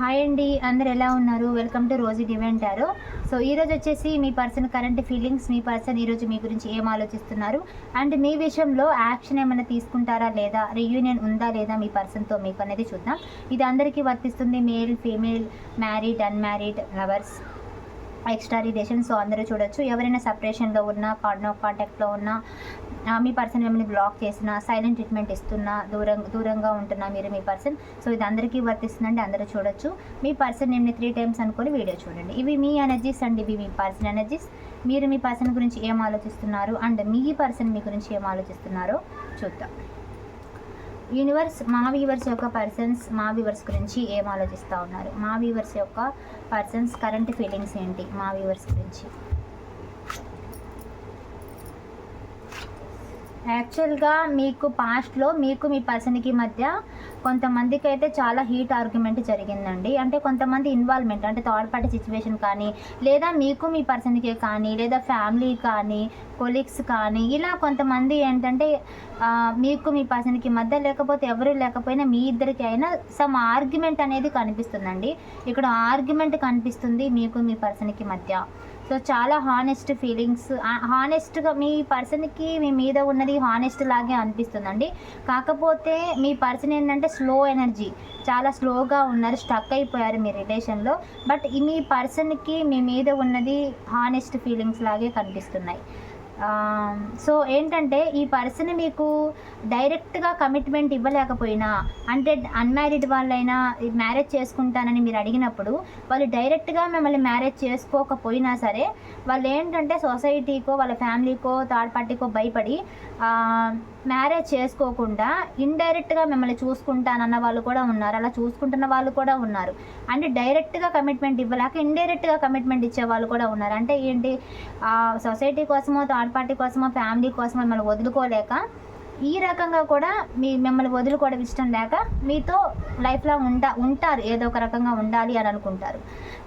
Hi అండి అందరు ఎలా ఉన్నారు? వెల్కమ్ టు రోజు డివెంట్ టారో సో ఈరోజు వచ్చేసి మీ పర్సన్ కరెంట్ ఫీలింగ్స్ మీ పర్సన్ ఈరోజు మీ గురించి ఏం ఆలోచిస్తున్నారు? అండ్ మీ విషయంలో యాక్షన్ ఏమైనా తీసుకుంటారా లేదా? రియూనియన్ ఉందా లేదా మీ పర్సన్తో మీకు అనేది చూద్దాం. ఇది అందరికీ వర్తిస్తుంది male female married unmarried lovers extra relation so అందరూ చూడొచ్చు. ఎవరైనా సపరేషన్లో ఉన్నా నో కాంటాక్ట్లో ఉన్నా మీ పర్సన్ మిమ్మల్ని బ్లాక్ చేసిన సైలెంట్ ట్రీట్మెంట్ ఇస్తున్నా దూరం దూరంగా ఉంటున్నా మీరు మీ పర్సన్. సో ఇది అందరికీ వర్తిస్తుందండి అందరూ చూడొచ్చు. మీ పర్సన్ మిమ్మల్ని త్రీ టైమ్స్ అనుకొని వీడియో చూడండి. ఇవి మీ ఎనర్జీస్ అండి ఇవి మీ పర్సన్ ఎనర్జీస్ మీరు మీ పర్సన్ గురించి ఏం ఆలోచిస్తున్నారు? అండ్ మీ పర్సన్ మీ గురించి ఏం ఆలోచిస్తున్నారో చూద్దాం. యూనివర్స్ మా వీవర్స్ యొక్క పర్సన్స్ మా వీవర్స్ గురించి ఏం ఆలోచిస్తూ ఉన్నారు? మా వీవర్స్ యొక్క పర్సన్స్ కరెంట్ ఫీలింగ్స్ ఏంటి? మా వీవర్స్ గురించి. యాక్చువల్గా మీకు పాస్ట్లో మీకు మీ పర్సన్కి మధ్య కొంతమందికి అయితే చాలా హీట్ ఆర్గ్యుమెంట్ జరిగిందండి. అంటే కొంతమంది ఇన్వాల్వ్మెంట్ అంటే థర్డ్ పార్టీ సిచ్యువేషన్ కానీ లేదా మీకు మీ పర్సన్కి కానీ లేదా ఫ్యామిలీ కానీ కొలీగ్స్ కానీ ఇలా కొంతమంది ఏంటంటే మీకు మీ పర్సన్కి మధ్య లేకపోతే ఎవరు లేకపోయినా మీ ఇద్దరికి అయినా సమ్ ఆర్గ్యుమెంట్ అనేది కనిపిస్తుందండి. ఇక్కడ ఆర్గ్యుమెంట్ కనిపిస్తుంది మీకు మీ పర్సన్కి మధ్య. సో చాలా హానెస్ట్ ఫీలింగ్స్ హానెస్ట్గా మీ పర్సన్కి మీ మీద ఉన్నది హానెస్ట్ లాగే అనిపిస్తుందండి. కాకపోతే మీ పర్సన్ ఏంటంటే స్లో ఎనర్జీ చాలా స్లోగా ఉన్నారు స్టక్ అయిపోయారు మీ రిలేషన్లో. బట్ మీ పర్సన్కి మీ మీద ఉన్నది హానెస్ట్ ఫీలింగ్స్ లాగే కనిపిస్తున్నాయి. సో ఏంటంటే ఈ పర్సన్ మీకు డైరెక్ట్గా కమిట్మెంట్ ఇవ్వలేకపోయినా అంటే అన్మ్యారీడ్ వాళ్ళైనా మ్యారేజ్ చేసుకుంటానని మీరు అడిగినప్పుడు వాళ్ళు డైరెక్ట్గా మిమ్మల్ని మ్యారేజ్ చేసుకోకపోయినా సరే వాళ్ళు ఏంటంటే సొసైటీకో వాళ్ళ ఫ్యామిలీకో థర్డ్ పార్టీకో భయపడి మ్యారేజ్ చేసుకోకుండా ఇండైరెక్ట్గా మిమ్మల్ని చూసుకుంటానన్న వాళ్ళు కూడా ఉన్నారు. అలా చూసుకుంటున్న వాళ్ళు కూడా ఉన్నారు. అంటే డైరెక్ట్గా కమిట్మెంట్ ఇవ్వలేక ఇండైరెక్ట్గా కమిట్మెంట్ ఇచ్చే వాళ్ళు కూడా ఉన్నారు. అంటే ఏంటి సొసైటీ కోసమో థర్డ్ పార్టీ కోసమో ఫ్యామిలీ కోసమో మిమ్మల్ని వదులుకోలేక ఈ రకంగా కూడా మీ మిమ్మల్ని వదులుకోవడం ఇష్టం లేక మీతో లైఫ్లో ఉంటా ఉంటారు ఏదో ఒక రకంగా ఉండాలి అని అనుకుంటారు.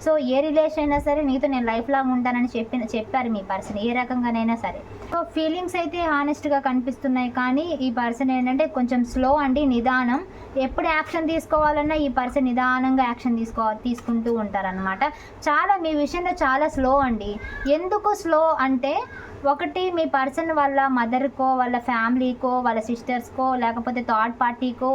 సో ఏ రిలేషన్ అయినా సరే నీతో నేను లైఫ్ లాంగ్ ఉంటానని చెప్పిన చెప్పారు మీ పర్సన్ ఏ రకంగానైనా సరే. సో ఫీలింగ్స్ అయితే హానెస్ట్గా కనిపిస్తున్నాయి కానీ ఈ పర్సన్ ఏంటంటే కొంచెం స్లో అండి నిదానం. ఎప్పుడు యాక్షన్ తీసుకోవాలన్నా ఈ పర్సన్ నిదానంగా యాక్షన్ తీసుకో తీసుకుంటూ ఉంటారనమాట చాలా మీ విషయంలో చాలా స్లో అండి. ఎందుకు స్లో అంటే ఒకటి మీ పర్సన్ వాళ్ళ మదర్కో వాళ్ళ ఫ్యామిలీకో వాళ్ళ సిస్టర్స్కో లేకపోతే థర్డ్ పార్టీకో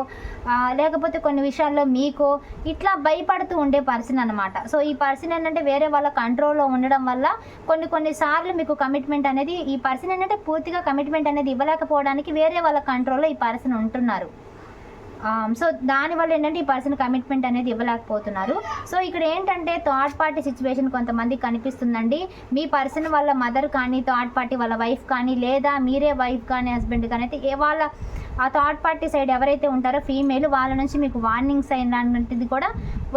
లేకపోతే కొన్ని విషయాల్లో మీకో ఇట్లా భయపడుతూ ఉండే పర్సన్ అనమాట సో ఈ పర్సన్ ఏంటంటే వేరే వాళ్ళ కంట్రోల్లో ఉండడం వల్ల కొన్ని కొన్ని సార్లు మీకు కమిట్మెంట్ అనేది ఈ పర్సన్ ఏంటంటే పూర్తిగా కమిట్మెంట్ అనేది ఇవ్వలేకపోవడానికి వేరే వాళ్ళ కంట్రోల్లో ఈ పర్సన్ ఉంటున్నారు. Um, సో దానివల్ల ఏంటంటే ఈ పర్సన్ కమిట్మెంట్ అనేది ఇవ్వలేకపోతున్నారు. సో ఇక్కడ ఏంటంటే థర్డ్ పార్టీ సిచ్యువేషన్ కొంతమంది కనిపిస్తుందండి. మీ పర్సన్ వాళ్ళ మదర్ కానీ థర్డ్ పార్టీ వాళ్ళ వైఫ్ కానీ లేదా మీరే వైఫ్ కానీ హస్బెండ్ కానీ అయితే ఏ వాళ్ళ ఆ థర్డ్ పార్టీ సైడ్ ఎవరైతే ఉంటారో ఫీమేల్ వాళ్ళ నుంచి మీకు వార్నింగ్స్ అయినటువంటిది కూడా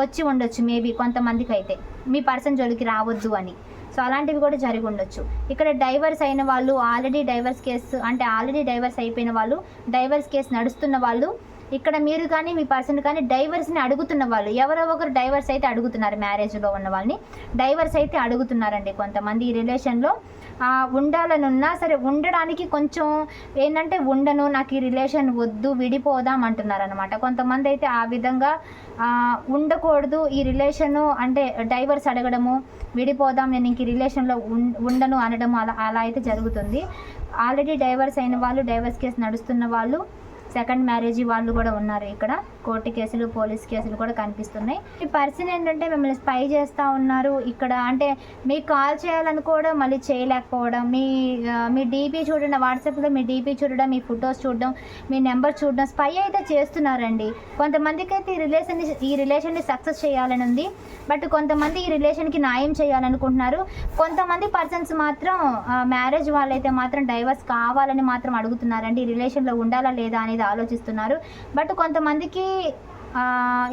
వచ్చి ఉండొచ్చు మేబీ కొంతమందికి అయితే. మీ పర్సన్ జోలికి రావద్దు అని. సో అలాంటివి కూడా జరిగి ఉండొచ్చు. ఇక్కడ డైవర్స్ అయిన వాళ్ళు ఆల్రెడీ డైవర్స్ కేసు అంటే ఆల్రెడీ డైవర్స్ అయిపోయిన వాళ్ళు డైవర్స్ కేసు నడుస్తున్న వాళ్ళు ఇక్కడ మీరు కానీ మీ పర్సన్ కానీ డైవర్స్ని అడుగుతున్న వాళ్ళు ఎవరో ఒకరు డైవర్స్ అయితే అడుగుతున్నారు మ్యారేజ్లో ఉన్న వాళ్ళని. డైవర్స్ అయితే అడుగుతున్నారండి కొంతమంది ఈ రిలేషన్లో. ఉండాలని ఉన్నా సరే ఉండడానికి కొంచెం ఏంటంటే ఉండను నాకు ఈ రిలేషన్ వద్దు విడిపోదాం అంటున్నారు అనమాట కొంతమంది అయితే ఆ విధంగా ఉండకూడదు ఈ రిలేషను అంటే డైవర్స్ అడగడము విడిపోదాం నేను ఇంక ఈ రిలేషన్లో ఉం- ఉండను అనడము అలా అలా అయితే జరుగుతుంది. ఆల్రెడీ డైవర్స్ అయిన వాళ్ళు డైవర్స్ కేసు నడుస్తున్న వాళ్ళు సెకండ్ మ్యారేజ్ వాళ్ళు కూడా ఉన్నారు ఇక్కడ. కోర్టు కేసులు పోలీస్ కేసులు కూడా కనిపిస్తున్నాయి. ఈ పర్సన్ ఏంటంటే మిమ్మల్ని స్పై చేస్తూ ఉన్నారు. ఇక్కడ అంటే మీకు కాల్ చేయాలనుకోవడం మళ్ళీ చేయలేకపోవడం మీ మీ డీపీ చూడడం వాట్సాప్లో మీ డీపీ చూడడం మీ ఫొటోస్ చూడడం మీ నెంబర్ చూడడం స్పై అయితే చేస్తున్నారండి. కొంతమందికి అయితే ఈ రిలేషన్ ఈ రిలేషన్ని సక్సెస్ చేయాలని ఉంది. బట్ కొంతమంది ఈ రిలేషన్కి న్యాయం చేయాలనుకుంటున్నారు. కొంతమంది పర్సన్స్ మాత్రం మ్యారేజ్ వాళ్ళైతే మాత్రం డైవర్స్ కావాలని మాత్రం అడుగుతున్నారండి. ఈ రిలేషన్లో ఉండాలా లేదా అనేది ఆలోచిస్తున్నారు. బట్ కొంతమందికి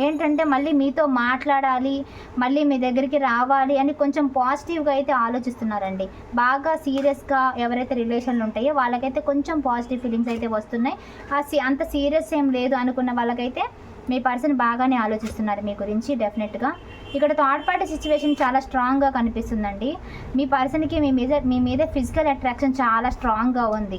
ఏంటంటే మళ్ళీ మీతో మాట్లాడాలి మళ్ళీ మీ దగ్గరికి రావాలి అని కొంచెం పాజిటివ్గా అయితే ఆలోచిస్తున్నారండి. బాగా సీరియస్గా ఎవరైతే రిలేషన్లు ఉంటాయో వాళ్ళకైతే కొంచెం పాజిటివ్ ఫీలింగ్స్ అయితే వస్తున్నాయి. ఆ సీ అంత సీరియస్ ఏం లేదు అనుకున్న వాళ్ళకైతే మీ పర్సన్ బాగానే ఆలోచిస్తున్నారు మీ గురించి డెఫినెట్గా. ఇక్కడ థర్డ్ పార్టీ సిచ్యువేషన్ చాలా స్ట్రాంగ్గా కనిపిస్తుందండి. మీ పర్సన్కి మీ మీద మీ మీద ఫిజికల్ అట్రాక్షన్ చాలా స్ట్రాంగ్గా ఉంది.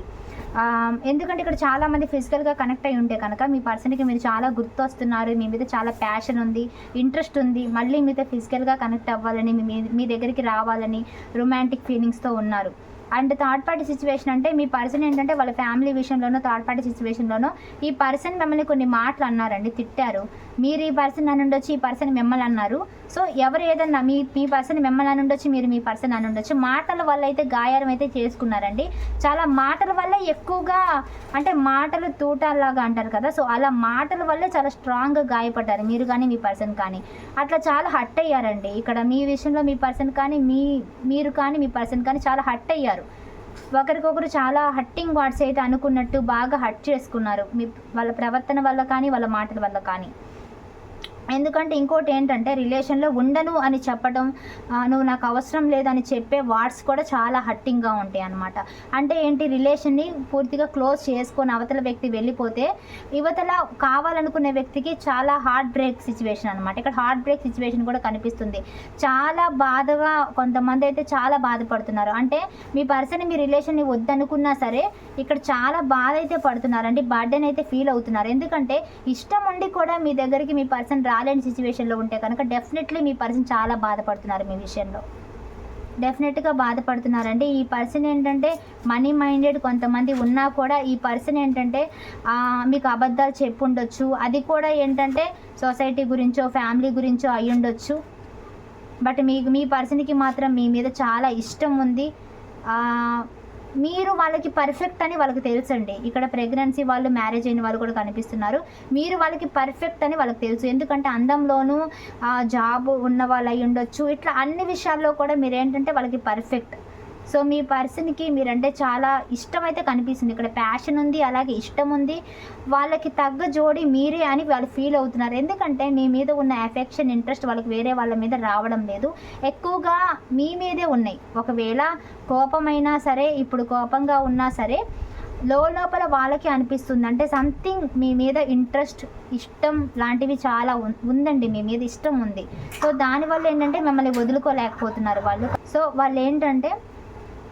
ఎందుకంటే ఇక్కడ చాలా మంది ఫిజికల్గా కనెక్ట్ అయి ఉంటే కనుక మీ పర్సన్కి మీరు చాలా గుర్తొస్తున్నారు మీ మీద చాలా ప్యాషన్ ఉంది ఇంట్రెస్ట్ ఉంది మళ్ళీ మీతో ఫిజికల్గా కనెక్ట్ అవ్వాలని మీ మీ- మీ దగ్గరికి రావాలని రొమాంటిక్ ఫీలింగ్స్తో ఉన్నారు. అండ్ థర్డ్ పార్టీ సిచ్యువేషన్ అంటే మీ పర్సన్ ఏంటంటే వాళ్ళ ఫ్యామిలీ విషయంలోనో థర్డ్ పార్టీ సిచ్యువేషన్లోనో ఈ పర్సన్ మిమ్మల్ని కొన్ని మాటలు అన్నారండి తిట్టారు. మీరు ఈ పర్సన్ అని ఉండొచ్చు ఈ పర్సన్ మిమ్మల్ని అన్నారు. సో ఎవరు ఏదన్నా మీ మీ పర్సన్ మిమ్మల్ని అని ఉండొచ్చు మీరు మీ పర్సన్ అని ఉండొచ్చు. మాటల వల్ల అయితే గాయారం అయితే చేసుకున్నారండి. చాలా మాటల వల్ల ఎక్కువగా అంటే మాటలు తూటాల్లాగా అంటారు కదా. సో అలా మాటల వల్లే చాలా స్ట్రాంగ్గా గాయపడ్డారు. మీరు కానీ మీ పర్సన్ కానీ. అట్లా చాలా హట్ అయ్యారండి. ఇక్కడ మీ విషయంలో మీ పర్సన్ కానీ మీ మీరు కానీ మీ పర్సన్ కానీ చాలా హట్ అయ్యారు. ఒకరికొకరు చాలా హట్టింగ్ వర్డ్స్ అయితే అనుకున్నట్టు బాగా హట్ చేసుకున్నారు. మీ వాళ్ళ ప్రవర్తన వల్ల కానీ వాళ్ళ మాటల వల్ల కానీ. ఎందుకంటే ఇంకోటి ఏంటంటే రిలేషన్లో ఉండను అని చెప్పడం నువ్వు నాకు అవసరం లేదని చెప్పే వార్డ్స్ కూడా చాలా హట్టింగ్గా ఉంటాయి అనమాట అంటే ఏంటి రిలేషన్ని పూర్తిగా క్లోజ్ చేసుకొని అవతల వ్యక్తి వెళ్ళిపోతే యువతల కావాలనుకునే వ్యక్తికి చాలా హార్ట్ బ్రేక్ సిచ్యువేషన్ అనమాట ఇక్కడ హార్ట్ బ్రేక్ సిచ్యువేషన్ కూడా కనిపిస్తుంది. చాలా బాధగా కొంతమంది అయితే చాలా బాధపడుతున్నారు. అంటే మీ పర్సన్ మీ రిలేషన్ని వద్దనుకున్నా సరే ఇక్కడ చాలా బాధ అయితే పడుతున్నారు అంటే బర్డెన్ అయితే ఫీల్ అవుతున్నారు. ఎందుకంటే ఇష్టం ఉండి కూడా మీ దగ్గరికి మీ పర్సన్ రాలేని సిచ్యువేషన్లో ఉంటే కనుక డెఫినెట్లీ మీ పర్సన్ చాలా బాధపడుతున్నారు మీ విషయంలో. డెఫినెట్గా బాధపడుతున్నారండి. ఈ పర్సన్ ఏంటంటే మనీ మైండెడ్ కొంతమంది ఉన్నా కూడా ఈ పర్సన్ ఏంటంటే మీకు అబద్ధాలు చెప్పుండొచ్చు. అది కూడా ఏంటంటే సొసైటీ గురించో ఫ్యామిలీ గురించో అయి ఉండొచ్చు బట్ మీకు మీ పర్సన్కి మాత్రం మీ మీద చాలా ఇష్టం ఉంది. మీరు వాళ్ళకి పర్ఫెక్ట్ అని వాళ్ళకి తెలుసండి. ఇక్కడ ప్రెగ్నెన్సీ వాళ్ళు మ్యారేజ్ అయిన వాళ్ళు కూడా కనిపిస్తున్నారు. మీరు వాళ్ళకి పర్ఫెక్ట్ అని వాళ్ళకి తెలుసు. ఎందుకంటే అందంలోనూ ఆ, జాబ్ ఉన్న వాళ్ళు అయి ఉండొచ్చు ఇట్లా అన్ని విషయాల్లో కూడా మీరు ఏంటంటే వాళ్ళకి పర్ఫెక్ట్ సో మీ పర్సన్కి మీరంటే చాలా ఇష్టం అయితే కనిపిస్తుంది. ఇక్కడ ప్యాషన్ ఉంది అలాగే ఇష్టం ఉంది. వాళ్ళకి తగ్గ జోడి మీరే అని వాళ్ళు ఫీల్ అవుతున్నారు. ఎందుకంటే మీ మీద ఉన్న ఎఫెక్షన్ ఇంట్రెస్ట్ వాళ్ళకి వేరే వాళ్ళ మీద రావడం లేదు. ఎక్కువగా మీ మీదే ఉన్నాయి. ఒకవేళ కోపమైనా సరే ఇప్పుడు కోపంగా ఉన్నా సరే లోపల వాళ్ళకి అనిపిస్తుంది. అంటే సంథింగ్ మీ మీద ఇంట్రెస్ట్ ఇష్టం లాంటివి చాలా ఉందండి. మీ మీద ఇష్టం ఉంది. సో దానివల్ల ఏంటంటే మిమ్మల్ని వదులుకోలేకపోతున్నారు వాళ్ళు. సో వాళ్ళు ఏంటంటే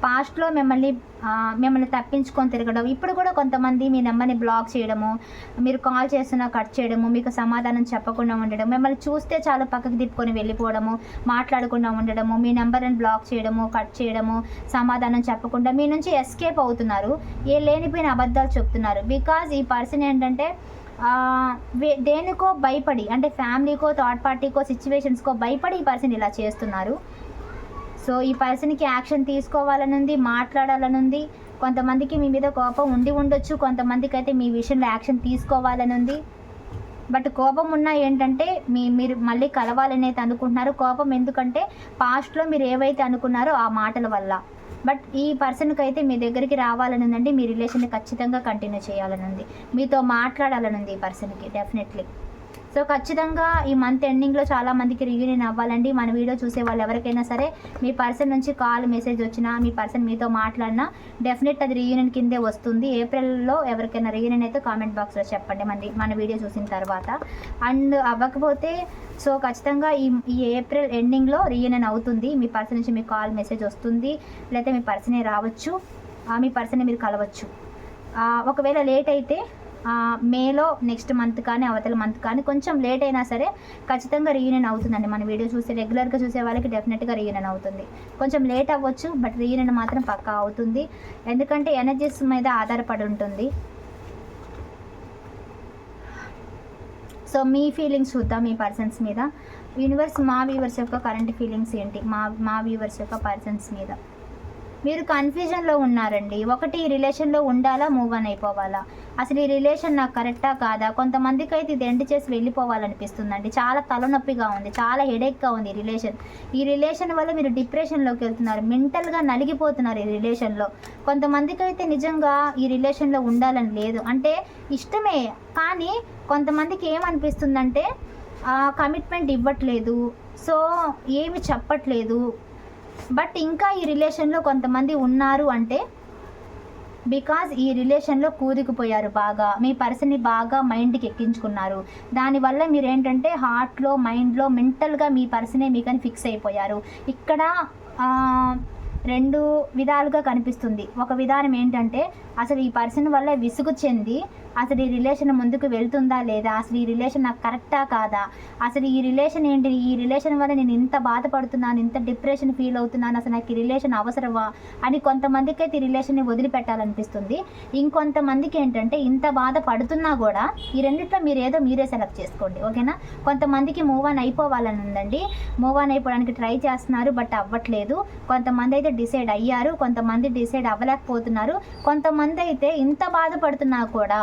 పాస్ట్లో మిమ్మల్ని మిమ్మల్ని తప్పించుకొని తిరగడం. ఇప్పుడు కూడా కొంతమంది మీ నెంబర్ని బ్లాక్ చేయడము మీరు కాల్ చేసినా కట్ చేయడము మీకు సమాధానం చెప్పకుండా ఉండడం మిమ్మల్ని చూస్తే చాలా పక్కకి తిప్పుకొని వెళ్ళిపోవడము మాట్లాడకుండా ఉండడము మీ నెంబర్ని బ్లాక్ చేయడము కట్ చేయడము సమాధానం చెప్పకుండా మీ నుంచి ఎస్కేప్ అవుతున్నారు. ఏ లేనిపోయిన అబద్ధాలు చెప్తున్నారు. బికాజ్ ఈ పర్సన్ ఏంటంటే దేనికో భయపడి అంటే ఫ్యామిలీకో థర్డ్ పార్టీకో సిచ్యువేషన్స్కో భయపడి ఈ పర్సన్ ఇలా చేస్తున్నారు. సో ఈ పర్సన్కి యాక్షన్ తీసుకోవాలని ఉంది మాట్లాడాలని ఉంది కొంతమందికి మీ మీద కోపం ఉండి ఉండొచ్చు కొంతమందికి అయితే మీ విషయంలో యాక్షన్ తీసుకోవాలని ఉంది బట్ కోపం ఉన్నా ఏంటంటే మీ మీరు మళ్ళీ కలవాలని అయితే అనుకుంటున్నారు. కోపం ఎందుకంటే పాస్ట్లో మీరు ఏవైతే అనుకున్నారో ఆ మాటల వల్ల. బట్ ఈ పర్సన్కి అయితే మీ దగ్గరికి రావాలని ఉందండి మీ రిలేషన్ ఖచ్చితంగా కంటిన్యూ చేయాలని ఉంది మీతో మాట్లాడాలని ఉంది ఈ పర్సన్కి డెఫినెట్లీ. సో ఖచ్చితంగా ఈ మంత్ ఎండింగ్లో చాలా మందికి రీయూనియన్ అవ్వాలండి. మన వీడియో చూసే వాళ్ళు ఎవరికైనా సరే మీ పర్సన్ నుంచి కాల్ మెసేజ్ వచ్చినా మీ పర్సన్ మీతో మాట్లాడినా డెఫినెట్ అది రీయూనియన్ కిందే వస్తుంది. ఏప్రిల్లో ఎవరికైనా రీయూనియన్ అయితే కామెంట్ బాక్స్లో చెప్పండి మన మన వీడియో చూసిన తర్వాత. అండ్ అవ్వకపోతే సో ఖచ్చితంగా ఈ ఈ ఏప్రిల్ ఎండింగ్లో రీయూనియన్ అవుతుంది. మీ పర్సన్ నుంచి మీకు కాల్ మెసేజ్ వస్తుంది. లేకపోతే మీ పర్సనే రావచ్చు. ఆ, మీ పర్సనే మీరు కలవచ్చు. ఒకవేళ లేట్ అయితే మేలో నెక్స్ట్ మంత్ కానీ అవతల మంత్ కానీ కొంచెం లేట్ అయినా సరే ఖచ్చితంగా రీయూనియన్ అవుతుందండి. మన వీడియో చూసే రెగ్యులర్గా చూసే వాళ్ళకి డెఫినెట్గా రీయూనియన్ అవుతుంది. కొంచెం లేట్ అవ్వచ్చు బట్ రీయూనియన్ మాత్రం పక్కా అవుతుంది. ఎందుకంటే ఎనర్జీస్ మీద ఆధారపడి ఉంటుంది. సో మీ ఫీలింగ్స్ చూద్దాం మీ పర్సన్స్ మీద. యూనివర్స్ మా వ్యూవర్స్ యొక్క కరెంట్ ఫీలింగ్స్ ఏంటి? మా మా వ్యూవర్స్ యొక్క పర్సన్స్ మీద. మీరు కన్ఫ్యూజన్లో ఉన్నారండి. ఒకటి రిలేషన్లో ఉండాలా మూవ్ ఆన్ అయిపోవాలా? అసలు ఈ రిలేషన్ నాకు కరెక్టా కాదా? కొంతమందికి అయితే ఇది ఎండ్ చేసి వెళ్ళిపోవాలనిపిస్తుందండి. చాలా తలనొప్పిగా ఉంది చాలా హెడేక్గా ఉంది ఈ రిలేషన్ ఈ రిలేషన్ వల్ల మీరు డిప్రెషన్లోకి వెళ్తున్నారు మెంటల్గా నలిగిపోతున్నారు ఈ రిలేషన్లో కొంతమందికి అయితే నిజంగా ఈ రిలేషన్లో ఉండాలని లేదు. అంటే ఇష్టమే కానీ కొంతమందికి ఏమనిపిస్తుందంటే కమిట్మెంట్ ఇవ్వట్లేదు సో ఏమి చెప్పట్లేదు. బట్ ఇంకా ఈ రిలేషన్లో కొంతమంది ఉన్నారు అంటే బికాజ్ ఈ రిలేషన్లో కూరుకుపోయారు బాగా. మీ పర్సన్ని బాగా మైండ్కి ఎక్కించుకున్నారు. దానివల్ల మీరు ఏంటంటే హార్ట్లో మైండ్లో మెంటల్గా మీ పర్సనే మీకని ఫిక్స్ అయిపోయారు. ఇక్కడ రెండు విధాలుగా కనిపిస్తుంది. ఒక విధానం ఏంటంటే అసలు ఈ పర్సన్ వల్ల విసుగు చెంది అసలు ఈ రిలేషన్ ముందుకు వెళ్తుందా లేదా అసలు ఈ రిలేషన్ నాకు కరెక్టా కాదా అసలు ఈ రిలేషన్ ఏంటి ఈ రిలేషన్ వల్ల నేను ఇంత బాధపడుతున్నాను ఇంత డిప్రెషన్ ఫీల్ అవుతున్నాను అసలు నాకు ఈ రిలేషన్ అవసరమా అని కొంతమందికి అయితే ఈ రిలేషన్ని వదిలిపెట్టాలనిపిస్తుంది. ఇంకొంతమందికి ఏంటంటే ఇంత బాధ పడుతున్నా కూడా ఈ రెండిట్లో మీరు ఏదో మీరే సెలెక్ట్ చేసుకోండి ఓకేనా? కొంతమందికి మూవ్ ఆన్ అయిపోవాలని ఉందండి. మూవ్ ఆన్ అయిపోవడానికి ట్రై చేస్తున్నారు బట్ అవ్వట్లేదు. కొంతమంది అయితే డిసైడ్ అయ్యారు. కొంతమంది డిసైడ్ అవ్వలేకపోతున్నారు. కొంతమంది అయితే ఇంత బాధపడుతున్నా కూడా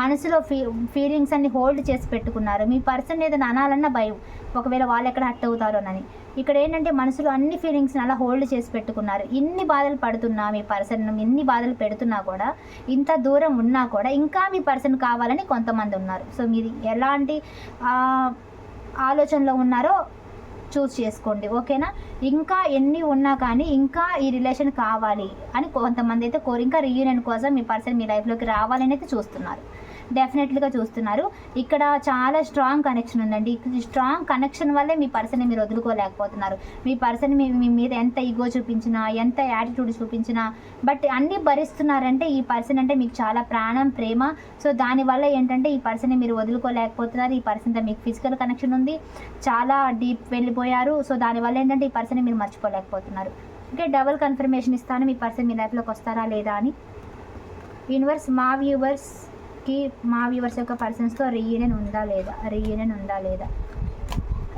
మనసులో ఫీ ఫీలింగ్స్ అన్ని హోల్డ్ చేసి పెట్టుకున్నారు. మీ పర్సన్ ఏదైనా అనాలన్న భయం. ఒకవేళ వాళ్ళు ఎక్కడ హట్ అవుతారోనని ఇక్కడ ఏంటంటే మనసులో అన్ని ఫీలింగ్స్ని అలా హోల్డ్ చేసి పెట్టుకున్నారు. ఇన్ని బాధలు పడుతున్నా మీ పర్సన్ ఇన్ని బాధలు పెడుతున్నా కూడా ఇంత దూరం ఉన్నా కూడా ఇంకా మీ పర్సన్ కావాలని కొంతమంది ఉన్నారు. సో మీరు ఎలాంటి ఆలోచనలో ఉన్నారో చూస్ చేసుకోండి ఓకేనా? ఇంకా ఎన్ని ఉన్నా కానీ ఇంకా ఈ రిలేషన్ కావాలి అని కొంతమంది అయితే కోరి ఇంకా రీయూనియన్ కోసం మీ పర్సన్ మీ లైఫ్లోకి రావాలని అయితే చూస్తున్నారు. డెఫినెట్లీగా చూస్తున్నారు. ఇక్కడ చాలా స్ట్రాంగ్ కనెక్షన్ ఉందండి. స్ట్రాంగ్ కనెక్షన్ వల్లే మీ పర్సన్ని మీరు వదులుకోలేకపోతున్నారు. మీ పర్సన్ మీ మీ మీద ఎంత ఈగో చూపించినా ఎంత యాటిట్యూడ్ చూపించినా బట్ అన్నీ భరిస్తున్నారంటే ఈ పర్సన్ అంటే మీకు చాలా ప్రాణం ప్రేమ. సో దానివల్ల ఏంటంటే ఈ పర్సన్ని మీరు వదులుకోలేకపోతున్నారు. ఈ పర్సన్తో మీకు ఫిజికల్ కనెక్షన్ ఉంది. చాలా డీప్ వెళ్ళిపోయారు. సో దానివల్ల ఏంటంటే ఈ పర్సన్ని మీరు మర్చిపోలేకపోతున్నారు. ఓకే డబుల్ కన్ఫర్మేషన్ ఇస్తాను. మీ పర్సన్ మీ లైఫ్లోకి వస్తారా లేదా అని. యూనివర్స్ మా వ్యూవర్స్ కి మా వ్యూవర్స్ యొక్క పర్సన్స్తో రీయూనియన్ ఉందా లేదా? రీయూనియన్ ఉందా లేదా?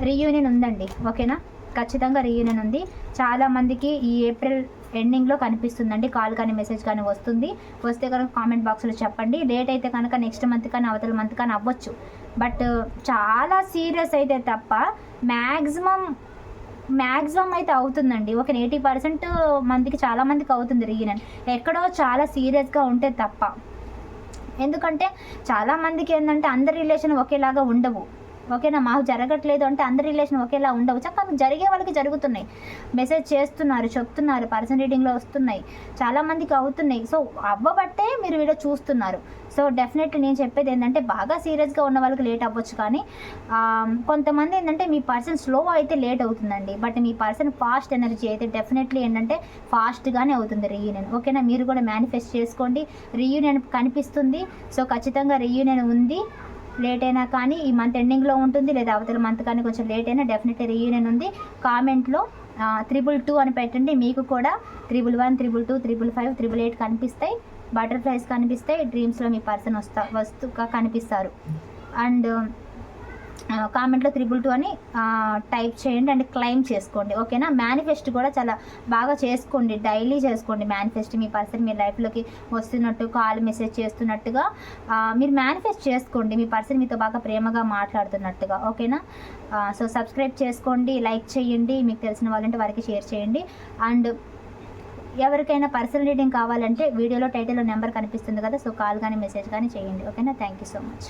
రీయూనియన్ ఉందండి. ఓకేనా? ఖచ్చితంగా రీయూనియన్ ఉంది. చాలామందికి ఈ ఏప్రిల్ ఎండింగ్లో కనిపిస్తుందండి. కాల్ కానీ మెసేజ్ కానీ వస్తుంది. వస్తే కనుక కామెంట్ బాక్స్లో చెప్పండి. లేట్ అయితే కనుక నెక్స్ట్ మంత్ కానీ అవతల మంత్ కానీ అవ్వచ్చు. బట్ చాలా సీరియస్ అయితే తప్ప మ్యాక్సిమం మ్యాక్సిమం అయితే అవుతుందండి. ఒక ఎయిటీ పర్సెంట్ మందికి చాలా మందికి అవుతుంది రీయూనియన్ ఎక్కడో చాలా సీరియస్గా ఉంటే తప్ప. ఎందుకంటే చాలా మందికి ఏంటంటే అందరి రిలేషన్ ఒకేలాగా ఉండవు. ఓకేనా మాకు జరగట్లేదు అంటే అందరి రిలేషన్ ఒకేలా ఉండవు చక్కగా జరిగే వాళ్ళకి జరుగుతున్నాయి. మెసేజ్ చేస్తున్నారు చెప్తున్నారు పర్సన్ రీడింగ్లో వస్తున్నాయి చాలామందికి అవుతున్నాయి. సో అవ్వబట్టే మీరు వీడియో చూస్తున్నారు. సో డెఫినెట్లీ నేను చెప్పేది ఏంటంటే బాగా సీరియస్గా ఉన్న వాళ్ళకి లేట్ అవ్వచ్చు కానీ కొంతమంది ఏంటంటే మీ పర్సన్ స్లో అయితే లేట్ అవుతుందండి. బట్ మీ పర్సన్ ఫాస్ట్ ఎనర్జీ అయితే డెఫినెట్లీ ఏంటంటే ఫాస్ట్గానే అవుతుంది రీయూనియన్. ఓకేనా మీరు కూడా మేనిఫెస్ట్ చేసుకోండి. రీయూనియన్ కనిపిస్తుంది. సో ఖచ్చితంగా రీయూనియన్ ఉంది. లేట్ అయినా కానీ ఈ మంత్ ఎండింగ్లో ఉంటుంది లేదా అవతల మంత్ కానీ కొంచెం లేట్ అయినా డెఫినెట్లీ రీయూనియన్ ఉంది. కామెంట్లో త్రిబుల్ టూ అని పెట్టండి. మీకు కూడా triple one triple two triple five triple eight కనిపిస్తాయి. బటర్ఫ్లైస్ కనిపిస్తాయి. డ్రీమ్స్లో మీ పర్సన్ వస్తా వస్తుగా కనిపిస్తారు. అండ్ కామెంట్లో త్రిబుల్ టూ అని టైప్ చేయండి అండ్ క్లైమ్ చేసుకోండి. ఓకేనా మేనిఫెస్ట్ కూడా చాలా బాగా చేసుకోండి. డైలీ చేసుకోండి మేనిఫెస్ట్ మీ పర్సన్ మీ లైఫ్లోకి వస్తున్నట్టు కాల్ మెసేజ్ చేస్తున్నట్టుగా మీరు మేనిఫెస్ట్ చేసుకోండి. మీ పర్సన్ మీతో బాగా ప్రేమగా మాట్లాడుతున్నట్టుగా. ఓకేనా సో సబ్స్క్రైబ్ చేసుకోండి లైక్ చేయండి మీకు తెలిసిన వాళ్ళంటే వారికి షేర్ చేయండి. అండ్ ఎవరికైనా పర్సనల్ రీడింగ్ కావాలంటే వీడియోలో టైటిల్లో నెంబర్ కనిపిస్తుంది కదా సో కాల్ కానీ మెసేజ్ కానీ చేయండి. ఓకేనా థ్యాంక్ యూ సో మచ్